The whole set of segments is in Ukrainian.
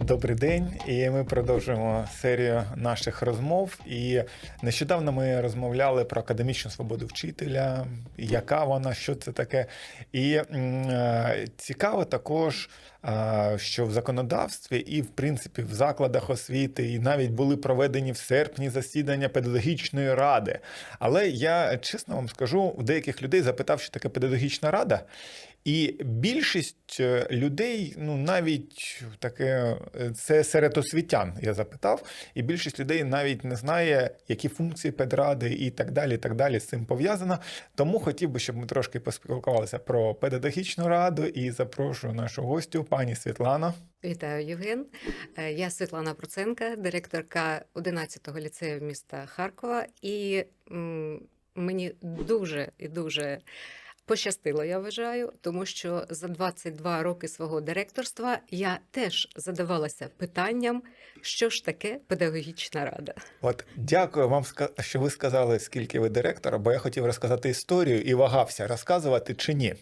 Добрий день, і ми продовжуємо серію наших розмов. І нещодавно ми розмовляли про академічну свободу вчителя, яка вона, що це таке. І е, цікаво також, е, що в законодавстві і, в принципі, в закладах освіти, і навіть були проведені в серпні засідання педагогічної ради. Але я чесно вам скажу, у деяких людей запитав, що таке педагогічна рада. І більшість е, людей, ну навіть таке, е, це серед освітян, я запитав, і більшість людей навіть не знає, які функції педради і так далі, і так далі з цим пов'язано. Тому хотів би, щоб ми трошки поспілкувалися про педагогічну раду і запрошую нашу гостю, пані Світлана. Вітаю, Євген. Е, Я Світлана Проценка, директорка 11-го ліцею міста Харкова. І мені дуже і дуже пощастило, я вважаю, тому що за 22 роки свого директорства я теж задавалася питанням, що ж таке педагогічна рада. От дякую вам, що ви сказали, скільки ви директора, бо я хотів розказати історію і вагався, розказувати чи ні.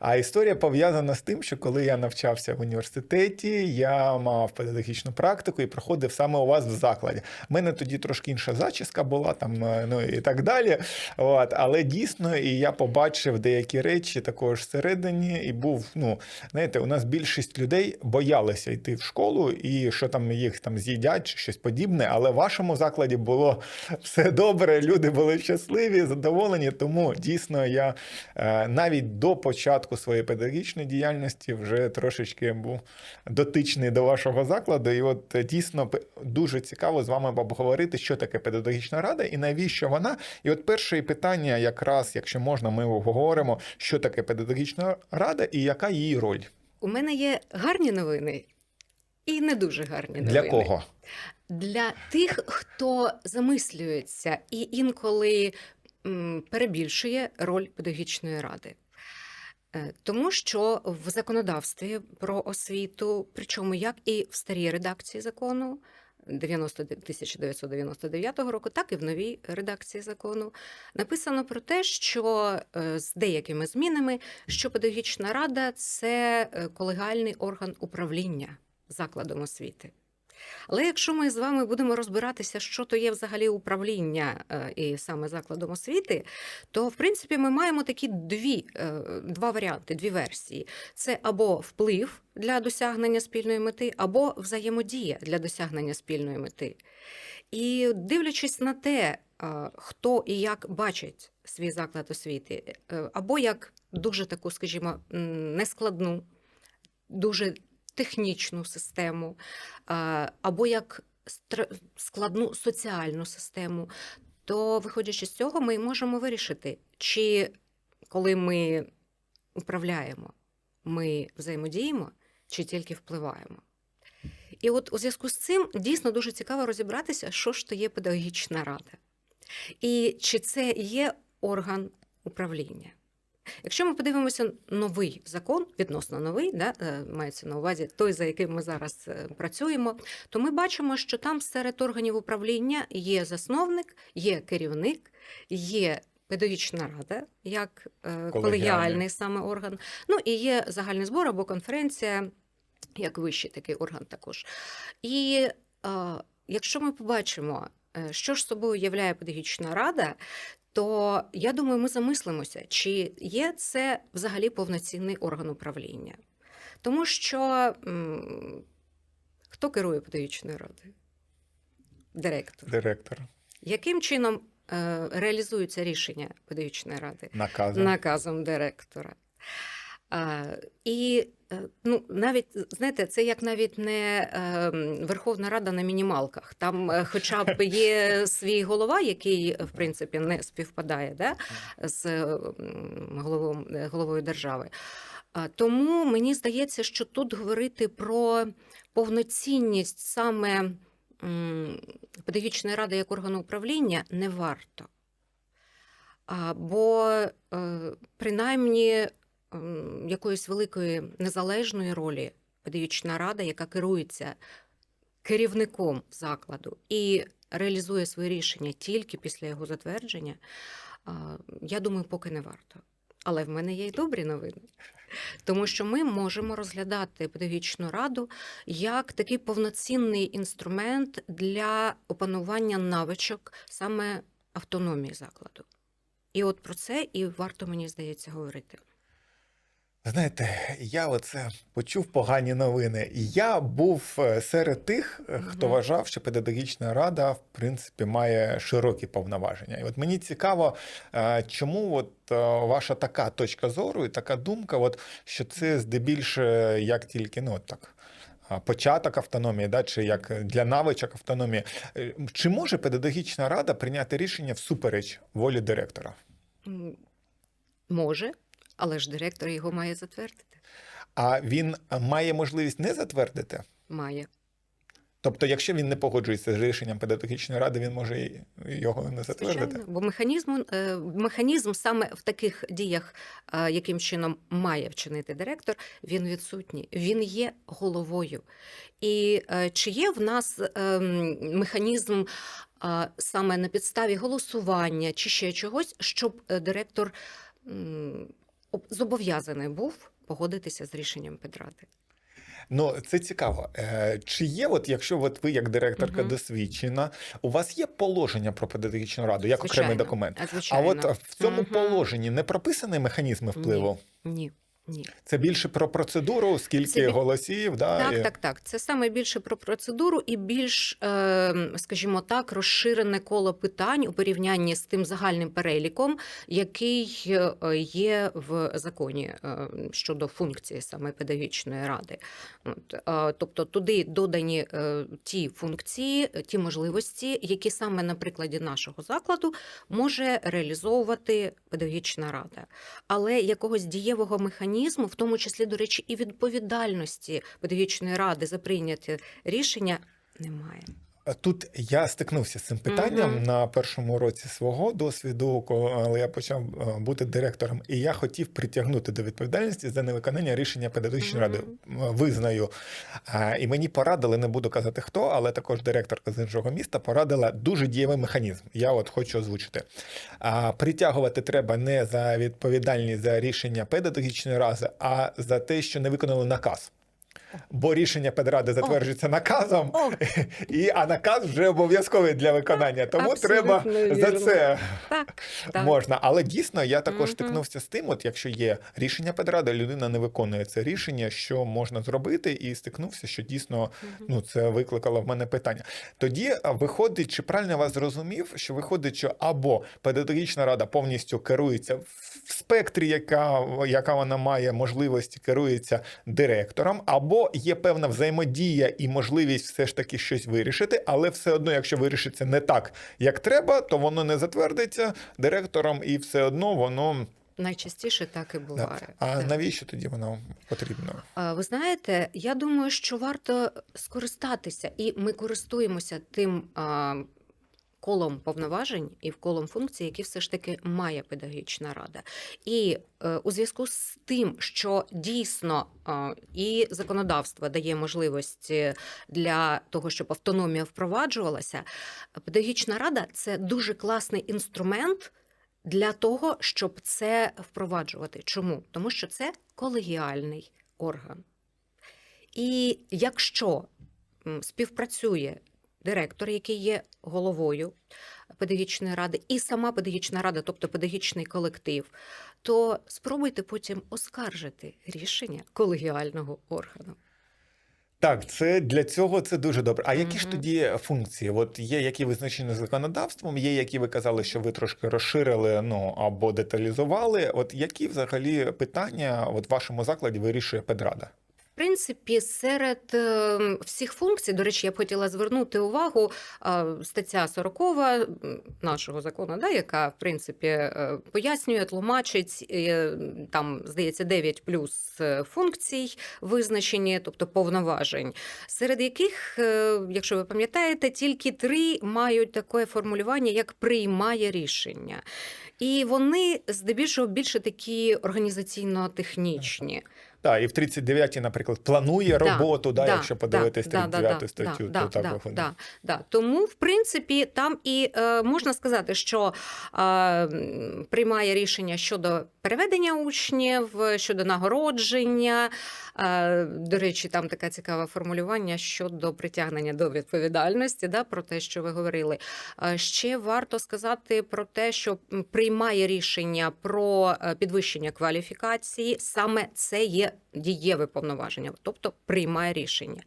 А історія пов'язана з тим, що коли я навчався в університеті, я мав педагогічну практику і проходив саме у вас в закладі. У мене тоді трошки інша зачіска була, там е, ну і так далі. От, але дійсно, і я побачив деякі речі також всередині, і був, ну, знаєте, у нас більшість людей боялися йти в школу, і що там їх там з'їдять чи щось подібне. Але в вашому закладі було все добре, люди були щасливі, задоволені. Тому дійсно я е, навіть до початку своєї педагогічної діяльності вже трошечки був дотичний до вашого закладу. І от е, дійсно дуже цікаво з вами обговорити, що таке педагогічна рада і навіщо вона. І от перше питання, якраз, якщо можна, ми обговоримо, що таке педагогічна рада і яка її роль. У мене є гарні новини і не дуже гарні новини. Для кого? Для тих, хто замислюється і інколи перебільшує роль педагогічної ради. Е, Тому що в законодавстві про освіту, причому як і в старій редакції закону 90 1999 року, так і в новій редакції закону, написано про те, що е, з деякими змінами, що педагогічна рада це колегальний орган управління закладом освіти. Але якщо ми з вами будемо розбиратися, що то є взагалі управління е, і саме закладом освіти, то в принципі ми маємо такі дві, е, два варіанти, дві версії: це або вплив для досягнення спільної мети, або взаємодія для досягнення спільної мети. І дивлячись на те, е, хто і як бачить свій заклад освіти, або як дуже таку, скажімо, нескладну, дуже технічну систему, або як складну соціальну систему, то, виходячи з цього, ми можемо вирішити, чи коли ми управляємо, ми взаємодіємо, чи тільки впливаємо. І от у зв'язку з цим дійсно дуже цікаво розібратися, що ж то є педагогічна рада, і чи це є орган управління. Якщо ми подивимося новий закон, відносно новий, да, е, мається на увазі той, за яким ми зараз е, працюємо, то ми бачимо, що там серед органів управління є засновник, є керівник, є педагогічна рада, як е, колегіальний саме орган, ну і є загальний збор або конференція, як вищий такий орган також. І е, якщо ми побачимо, що ж собою являє педагогічна рада, то я думаю, ми замислимося, чи є це взагалі повноцінний орган управління. Тому що хто керує педагогічною радою? Директор. Директор. Яким чином е, реалізуються рішення педагогічної ради? Наказом. Наказом директора. А, і е, ну, навіть знаєте, це як навіть не е, Верховна Рада на мінімалках. Там, е, хоча б є свій голова, який в принципі не співпадає да, з головою, головою держави. Тому мені здається, що тут говорити про повноцінність саме педагогічної ради як органу управління не варто. Бо принаймні якоїсь великої незалежної ролі педагогічна рада, яка керується керівником закладу і реалізує свої рішення тільки після його затвердження, я думаю, поки не варто. Але в мене є й добрі новини. Тому що ми можемо розглядати педагогічну раду як такий повноцінний інструмент для опанування навичок саме автономії закладу. І от про це і варто, мені здається, говорити. Знаєте, я оце почув погані новини. Я був е, серед тих, е, хто Мгм. вважав, що педагогічна рада, в принципі, має широкі повноваження. І от мені цікаво, е, чому от ваша така точка зору і така думка, от, що це здебільше як тільки ну, от так. Початок автономії, да, чи як для навичок автономії. Чи може педагогічна рада прийняти рішення всупереч волі директора? Може, але ж директор його має затвердити. А він е, має можливість не затвердити? Має. Тобто, якщо він не погоджується з рішенням педагогічної ради, він може його не затвердити. Звичайно, бо механізм, е, механізм саме в таких діях, е, яким чином має вчинити директор, він відсутній. Він є головою. І е, чи є в нас механізм е, саме на підставі голосування чи ще чогось, щоб е, директор зобов'язаний був погодитися з рішенням педради? Ну це цікаво. Е, Чи є, от якщо от ви як директорка угу. досвідчена, у вас є положення про педагогічну раду як окремий документ? А, А от в цьому угу. положенні не прописані механізми впливу? Ні, ні. Це більше про процедуру, скільки Це голосів, да, Так, і- так, так. Це саме більше про процедуру і більш, е, скажімо так, розширене коло питань у порівнянні з тим загальним переліком, який е, є в законі е, щодо функції саме педагогічної ради. От, е, тобто туди додані ті функції, ті можливості, які саме на прикладі нашого закладу може реалізовувати педагогічна рада. Але якогось дієвого механізму, в тому числі, до речі, і відповідальності педагогічної ради за прийняті рішення, немає. Тут я стикнувся з цим питанням Мгм. на першому році свого досвіду, коли я почав е, бути директором, і я хотів притягнути до відповідальності за невиконання рішення педагогічної Мгм. ради. Визнаю. І мені порадили, не буду казати хто, але також директорка з іншого міста порадила дуже дієвий механізм. Я от хочу озвучити. Притягувати треба не за відповідальність за рішення педагогічної ради, а за те, що не виконали наказ. Бо рішення педради затверджується наказом, О, і а наказ вже обов'язковий для виконання. Тому абсолютно треба за це так, так. можна. Але дійсно я також стикнувся з тим, от якщо є рішення педради, людина не виконує це рішення, що можна зробити, і стикнувся, що дійсно Мгм. ну це викликало в мене питання. Тоді виходить, чи правильно я вас зрозумів, що виходить, що або педагогічна рада повністю керується в спектрі, яка, яка вона має можливості, керується директором, або є певна взаємодія і можливість все ж таки щось вирішити, але все одно, якщо вирішиться не так, як треба, то воно не затвердиться директором, і все одно воно. Найчастіше так і Да. буває. А так. навіщо тоді воно потрібно? Ви знаєте, я думаю, що варто скористатися, і ми користуємося тим колом повноважень і колом функцій, які все ж таки має педагогічна рада. І е, у зв'язку з тим, що дійсно а, і законодавство дає можливості для того, щоб автономія впроваджувалася, педагогічна рада це дуже класний інструмент. Для того, щоб це впроваджувати. Чому? Тому що це колегіальний орган. І якщо співпрацює директор, який є головою педагогічної ради, і сама педагогічна рада, тобто педагогічний колектив, то спробуйте потім оскаржити рішення колегіального органу. Так, це для цього це дуже добре. А які ж тоді функції? От є, які визначені законодавством, є, які ви казали, що ви трошки розширили ну або деталізували. От які взагалі питання от в вашому закладі вирішує педрада? Принципі, серед е, всіх функцій, до речі, я б хотіла звернути увагу е, стаття 40 нашого закону, да, яка в принципі е, пояснює, тлумачить там, здається, 9 плюс функцій визначені, тобто повноважень, серед яких, якщо ви пам'ятаєте, тільки три мають таке формулювання, як приймає рішення. І вони здебільшого більше такі організаційно-технічні. Так, і в 39-й, наприклад, планує Да, роботу, да, да, якщо подивитись да, да, 39 да, статтю, да, то так да, виходить. Да, да. Тому, в принципі, там і е, можна сказати, що е, приймає рішення щодо переведення учнів, щодо нагородження. Е, До речі, там таке цікаве формулювання щодо притягнення до відповідальності, да, про те, що ви говорили. Е, Ще варто сказати про те, що приймає рішення про е, підвищення кваліфікації, саме це є дієве повноваження, тобто приймає рішення.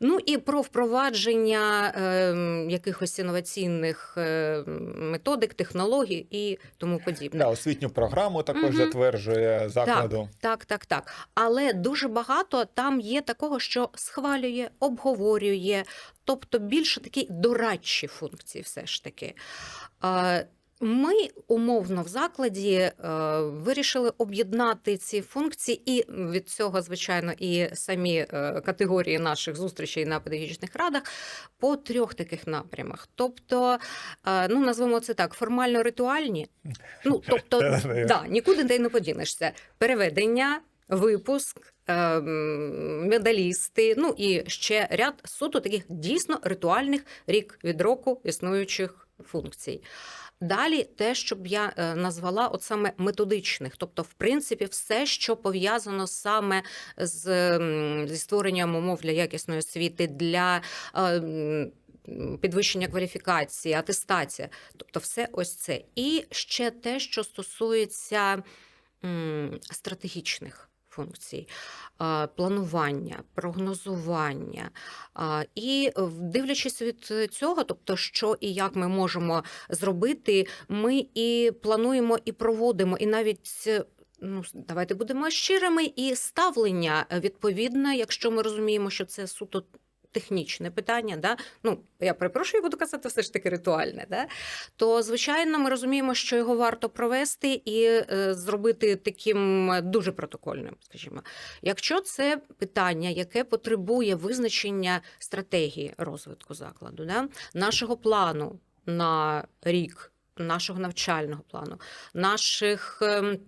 Ну і про впровадження е, якихось інноваційних е, методик, технологій і тому подібне. Да, освітню програму також. Затверджує закладу. Так, так, так. Але дуже багато там є такого, що схвалює, обговорює, тобто більше такі дорадчі функції, все ж таки. Ми умовно в закладі е, вирішили об'єднати ці функції, і від цього, звичайно, і самі е, категорії наших зустрічей на педагогічних радах по трьох таких напрямах. Тобто, е, ну назвемо це так, формально-ритуальні. Ну, тобто, Да-да-да. нікуди ти не подінешся. Переведення, випуск, ем, медалісти, ну і ще ряд суто таких дійсно ритуальних рік від року існуючих функцій. Далі те, що б я е, назвала от саме методичних, тобто, в принципі, все, що пов'язано саме з зі створенням умов для якісної освіти, для е, підвищення кваліфікації, атестація, тобто, все ось це. І ще те, що стосується м, стратегічних функцій, планування, прогнозування. І в- дивлячись від цього, тобто, що і як ми можемо зробити, ми і плануємо, і проводимо, і навіть. Ну, давайте будемо щирими, і ставлення е, відповідне, якщо ми розуміємо, що це суто технічне питання, да? ну я перепрошую, буду казати, все ж таки ритуальне, да? то звичайно ми розуміємо, що його варто провести і е, зробити таким е, дуже протокольним, скажімо. Якщо це питання, яке потребує визначення стратегії розвитку закладу, да? нашого плану на рік, нашого навчального плану, наших. ем,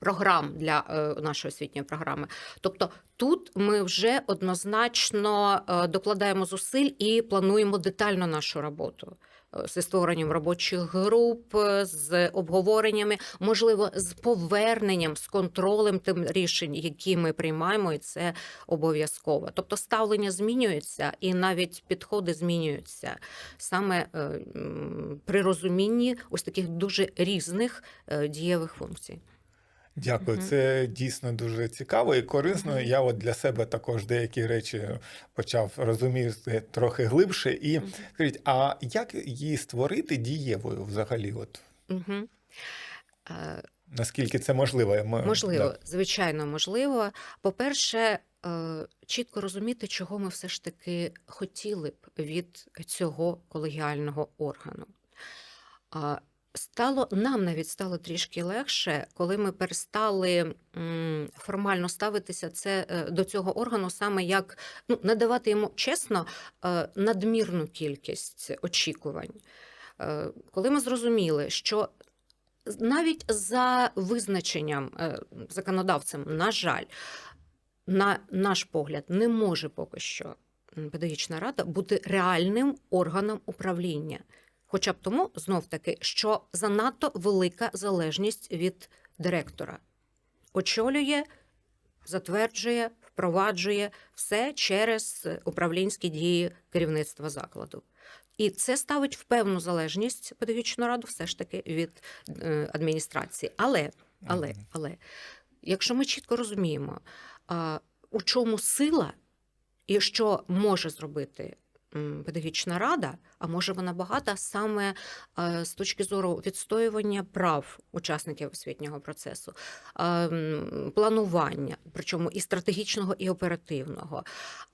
Програм для е, нашої освітньої програми, тобто тут ми вже однозначно е, докладаємо зусиль і плануємо детально нашу роботу е, зі створенням робочих груп, е, з обговореннями, можливо, з поверненням, з контролем тим рішень, які ми приймаємо, і це обов'язково. Тобто ставлення змінюється, і навіть підходи змінюються саме при розумінні ось таких дуже різних дієвих функцій. Дякую, Мгм. це дійсно дуже цікаво і корисно. Мгм. Я от для себе також деякі речі почав розуміти трохи глибше. І Мгм. скажіть, а як її створити дієвою взагалі? От. Е, наскільки це можливо? Ми- Можливо, да. звичайно, можливо. По-перше, е, чітко розуміти, чого ми все ж таки хотіли б від цього колегіального органу. Стало нам навіть стало трішки легше, коли ми перестали формально ставитися це е, до цього органу саме як ну, надавати йому чесно е, надмірну кількість очікувань. Е, Коли ми зрозуміли, що навіть за визначенням законодавцем, на жаль, на наш погляд, не може поки що педагогічна рада бути реальним органом управління. Хоча б тому, знов таки, що занадто велика залежність від директора. Очолює, затверджує, впроваджує все через управлінські дії керівництва закладу. І це ставить в певну залежність педагогічну раду все ж таки від е, адміністрації. Але, але, але, якщо ми чітко розуміємо, у чому сила і що може зробити педагогічна рада, а може вона багата саме е, з точки зору відстоювання прав учасників освітнього процесу, е, планування, причому і стратегічного, і оперативного,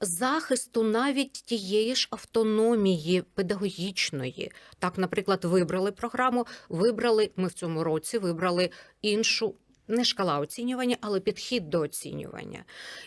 захисту навіть тієї ж автономії педагогічної. Так, наприклад, вибрали програму, вибрали ми в цьому році, вибрали іншу. Не шкала оцінювання, але підхід до оцінювання.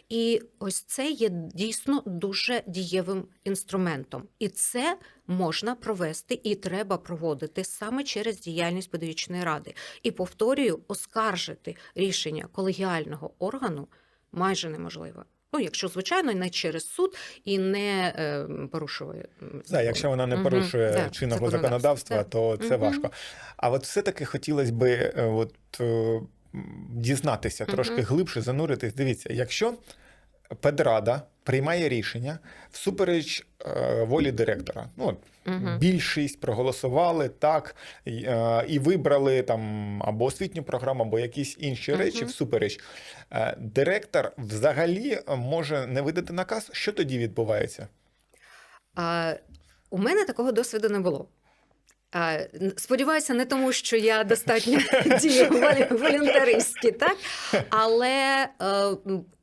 І ось це є дійсно дуже дієвим інструментом. І це можна провести і треба проводити саме через діяльність педагогічної ради. І повторюю, оскаржити рішення колегіального органу майже неможливо. Ну, якщо звичайно не через суд і не е, порушує Да, якщо вона не порушує да, чинного законодавства, то це Мгм. важко. А от все-таки хотілося би, е, от, е, дізнатися трошки глибше, зануритись. Дивіться, якщо педрада приймає рішення всупереч е, волі директора, ну більшість проголосували так і, е, і вибрали там або освітню програму, або якісь інші речі всупереч. Е, Директор взагалі може не видати наказ. Що тоді відбувається? А, у мене такого досвіду не було. А, сподіваюся, не тому, що я достатньо дію так? Але е,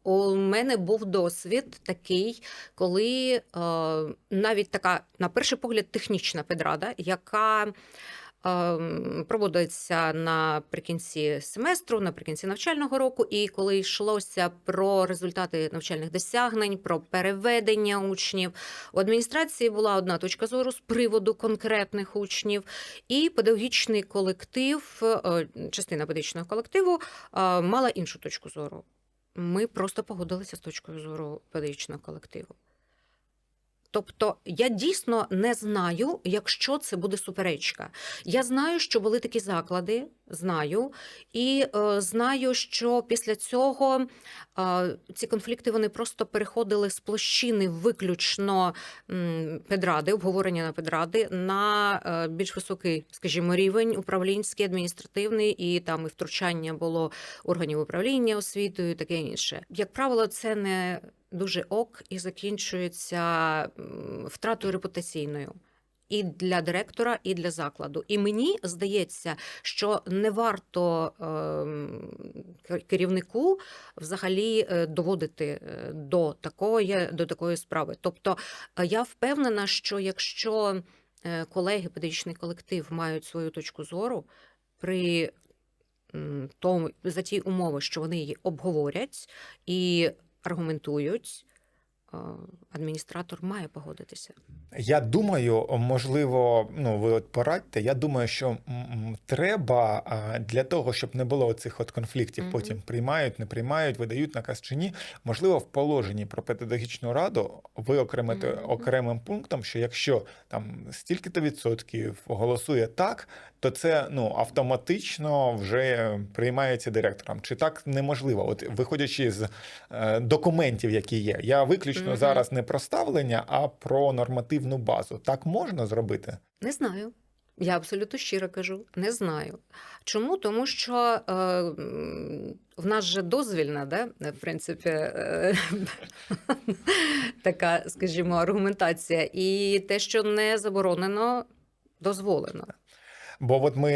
у мене був досвід такий, коли е, навіть така, на перший погляд, технічна підрада, яка проводиться наприкінці семестру, наприкінці навчального року, і коли йшлося про результати навчальних досягнень, про переведення учнів, у адміністрації була одна точка зору з приводу конкретних учнів, і педагогічний колектив, е, частина педагогічного колективу е, мала іншу точку зору. Ми просто погодилися з точкою зору педагогічного колективу. Тобто я дійсно не знаю, якщо це буде суперечка. Я знаю, що були такі заклади, знаю, і е, знаю, що після цього е, ці конфлікти вони просто переходили з площини виключно м, педради, обговорення на педради на е, більш високий, скажімо, рівень управлінський, адміністративний, і там і втручання було органів управління освітою, таке інше. Як правило, це не дуже ок і закінчується втратою репутаційною. І для директора, і для закладу. І мені здається, що не варто ем, керівнику взагалі е, доводити е, до такої, до такої справи. Тобто е, я впевнена, що якщо колеги, педагогічний колектив мають свою точку зору при тому за ті умови, що вони її обговорять і аргументують, адміністратор має погодитися. Я думаю, можливо, ну ви от порадьте. Я думаю, що треба для того, щоб не було цих от конфліктів, Мгм. потім приймають, не приймають, видають наказ чи ні. Можливо, в положенні про педагогічну раду виокремити Мгм. окремим пунктом, що якщо там стільки-то відсотків голосує так, то це ну автоматично вже приймається директором. Чи так неможливо? От виходячи з е, документів, які є, я виключно Мгм. зараз не про ставлення, а про нормативну базу. Так можна зробити? Не знаю. Я абсолютно щиро кажу, не знаю. Чому? Тому що е, в нас же дозвільна, да? в принципі, е, така, скажімо, аргументація. І те, що не заборонено, дозволено. Бо от ми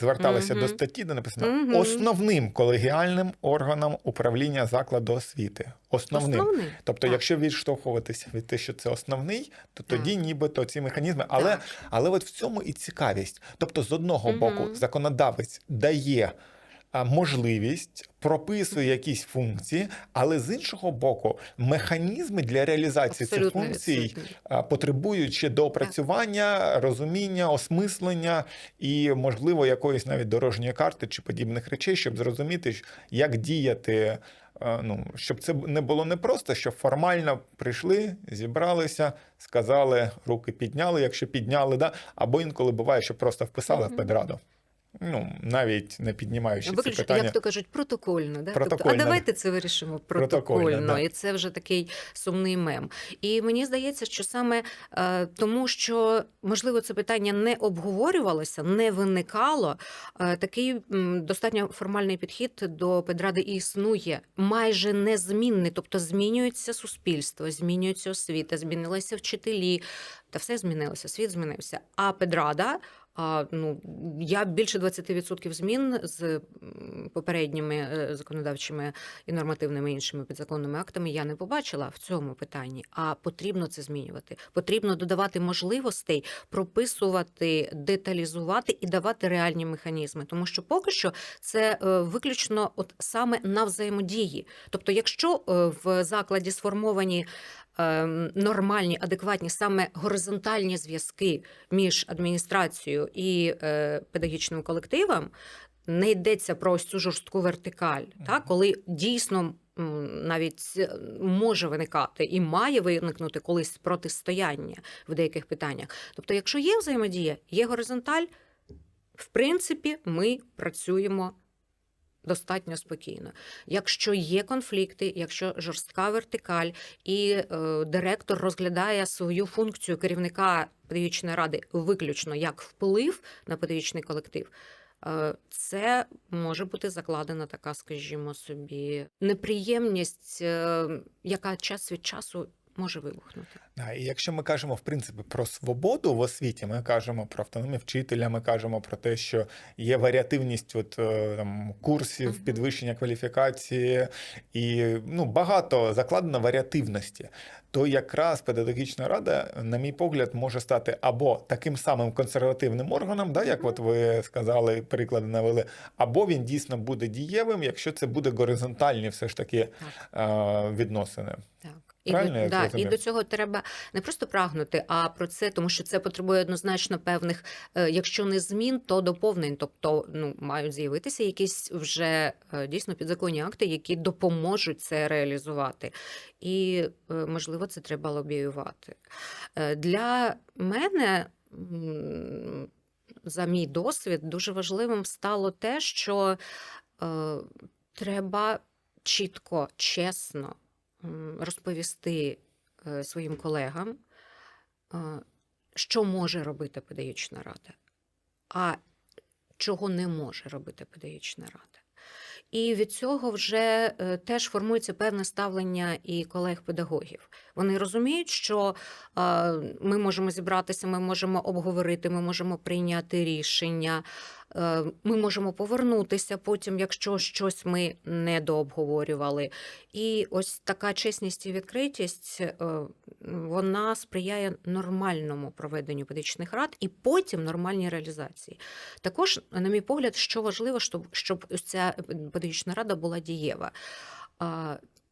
зверталися Мгм. до статті, де написано Мгм. основним колегіальним органом управління закладу освіти. Основним. Основний. Тобто, Так. якщо відштовхуватися від те, що це основний, то тоді нібито ці механізми. Але, Так. але от в цьому і цікавість. Тобто, з одного Мгм. боку, законодавець дає можливість, прописує якісь функції, але з іншого боку, механізми для реалізації цих функцій відсутній. а, потребують ще доопрацювання, розуміння, осмислення і, можливо, якоїсь навіть дорожньої карти чи подібних речей, щоб зрозуміти, як діяти. Ну, щоб це не було не просто, щоб формально прийшли, зібралися, сказали, руки підняли, якщо підняли, да? або інколи буває, що просто вписали в педраду. Ну, навіть не піднімаючи ці Виключно, питання. як то кажуть, протокольно. Да? Протокольно, Тобто, а давайте це вирішимо протокольно. Протокольно, да. І це вже такий сумний мем. І мені здається, що саме е, тому, що можливо це питання не обговорювалося, не виникало. Е, такий м, достатньо формальний підхід до педради і існує майже незмінний. Тобто змінюється суспільство, змінюється освіта, змінилися вчителі, та все змінилося, світ змінився. А педрада. А, ну, я більше 20% змін з попередніми е, законодавчими і нормативними іншими підзаконними актами я не побачила в цьому питанні. А потрібно це змінювати. Потрібно додавати можливостей, прописувати, деталізувати і давати реальні механізми. Тому що поки що це е, виключно от саме на взаємодії. Тобто, якщо е, в закладі сформовані нормальні, адекватні, саме горизонтальні зв'язки між адміністрацією і е, педагогічним колективом, не йдеться про ось цю жорстку вертикаль, та, коли дійсно навіть е, може виникати і має виникнути колись протистояння в деяких питаннях. Тобто, якщо є взаємодія, є горизонталь, в принципі, ми працюємо достатньо спокійно. Якщо є конфлікти, якщо жорстка вертикаль, і е, директор розглядає свою функцію керівника педагогічної ради виключно як вплив на педагогічний колектив. е, Це може бути закладена така, скажімо собі, неприємність, е, яка час від часу може вибухнути. Да, і якщо ми кажемо в принципі про свободу в освіті, ми кажемо про автономію вчителя, ми кажемо про те, що є варіативність от, е, там, курсів, Мгм. підвищення кваліфікації, і ну, багато закладено варіативності. То якраз педагогічна рада, на мій погляд, може стати або таким самим консервативним органом, да, як от ви сказали, приклади навели, або він дійсно буде дієвим, якщо це буде горизонтальні все ж таки е, відносини. Так. І Правильно до, да, і до цього треба не просто прагнути, а про це, тому що це потребує однозначно певних, е, якщо не змін, то доповнень. Тобто, ну мають з'явитися якісь вже е, дійсно підзаконні акти, які допоможуть це реалізувати. І е, можливо, це треба лобіювати. Для мене. За мій досвід дуже важливим стало те, що е, треба чітко, чесно розповісти е, своїм колегам, е, що може робити педагогічна рада, а чого не може робити педагогічна рада. І від цього вже е, теж формується певне ставлення і колег-педагогів. Вони розуміють, що ми можемо зібратися, ми можемо обговорити, ми можемо прийняти рішення, ми можемо повернутися потім, якщо щось ми не дообговорювали. І ось така чесність і відкритість е, вона сприяє нормальному проведенню педагогічних рад і потім нормальній реалізації. Також, на мій погляд, що важливо, щоб, щоб ця педагогічна рада була дієва.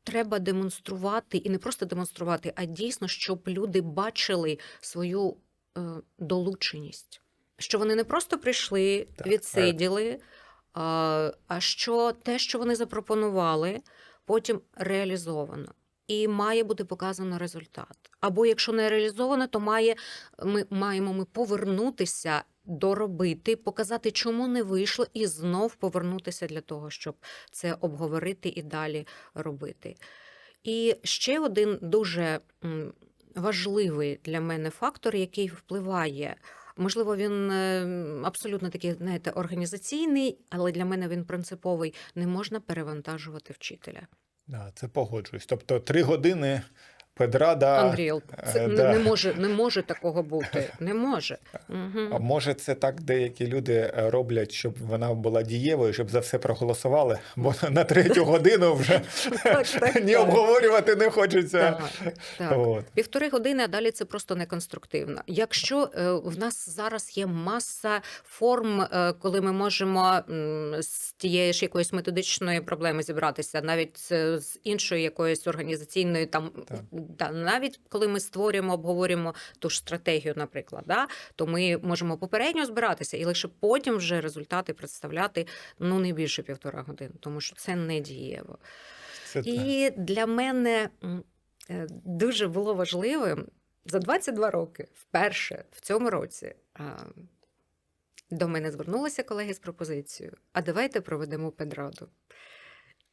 Треба демонструвати і не просто демонструвати, а дійсно, щоб люди бачили свою е, долученість. Що вони не просто прийшли, Так, відсиділи, а, а що те, що вони запропонували, потім реалізовано. І має бути показано результат. Або якщо не реалізовано, то має, ми маємо ми повернутися, доробити, показати, чому не вийшло, і знов повернутися для того, щоб це обговорити і далі робити. І ще один дуже важливий для мене фактор, який впливає. Можливо, він е, абсолютно такий, знаєте, організаційний, але для мене він принциповий. Не можна перевантажувати вчителя. Да, це погоджуюсь. Тобто три години педрада. Це е, не, да. не може, не може такого бути. Не може. А Угу. може, це так деякі люди е, роблять, щоб вона була дієвою, щоб за все проголосували, бо на третю годину вже ні обговорювати не хочеться. Півтори години, а далі це просто неконструктивно. Якщо е, в нас зараз є маса форм, коли ми можемо з тієї ж якоїсь методичної проблеми зібратися, навіть з, іншої якоїсь організаційної, там. Да, навіть коли ми створюємо, обговорюємо ту ж стратегію, наприклад, да, то ми можемо попередньо збиратися і лише потім вже результати представляти ну не більше півтора години, тому що це не дієво. Це так. І для мене е, дуже було важливим за 22 роки, вперше в цьому році, до мене звернулися колеги з пропозицією: а давайте проведемо педраду.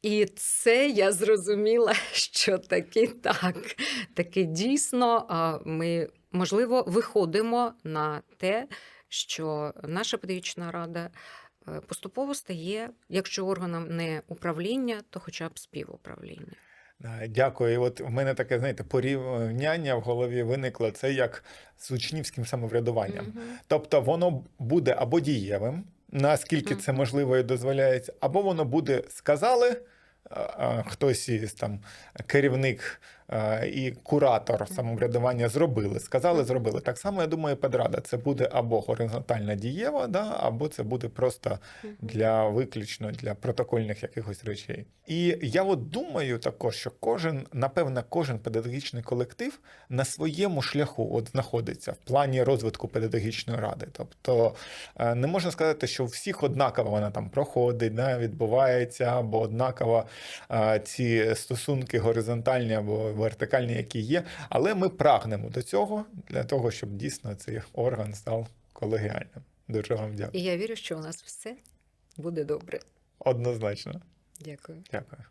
І це я зрозуміла, що таки так, таки дійсно ми, можливо, виходимо на те, що наша педагогічна рада е, поступово стає, якщо органом не управління, то хоча б співуправління. Дякую. І от в мене таке, знаєте, порівняння в голові виникло це як з учнівським самоврядуванням. Мгм. Тобто воно буде або дієвим, наскільки це можливо і дозволяється, або воно буде сказали. Хтось із там керівник і куратор самоврядування зробили, сказали, зробили. Так само, я думаю, педрада це буде або горизонтальна дієва, да, або це буде просто для виключно для протокольних якихось речей. І я от думаю також, що кожен, напевно, кожен педагогічний колектив на своєму шляху от знаходиться в плані розвитку педагогічної ради. Тобто е, не можна сказати, що всіх однаково вона там проходить, да, відбувається, або однаково е, ці стосунки горизонтальні або вертикальні, які є. Але ми прагнемо до цього для того, щоб дійсно цей орган став колегіальним. Дуже вам дякую. І я вірю, що у нас все буде добре. Однозначно. Дякую. Дякую.